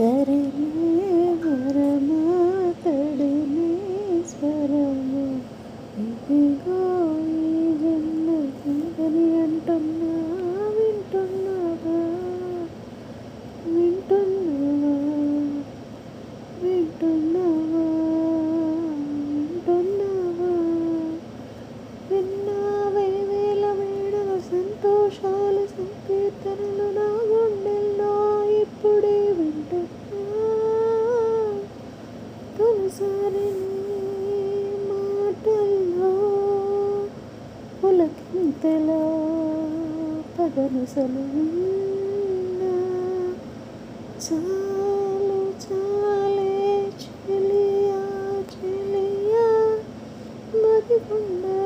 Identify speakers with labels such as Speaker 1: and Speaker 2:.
Speaker 1: തരണേ വരമ మాటల్లో పులకింతలో చాలు చాలే చెలియా చెలియా మగిగుండా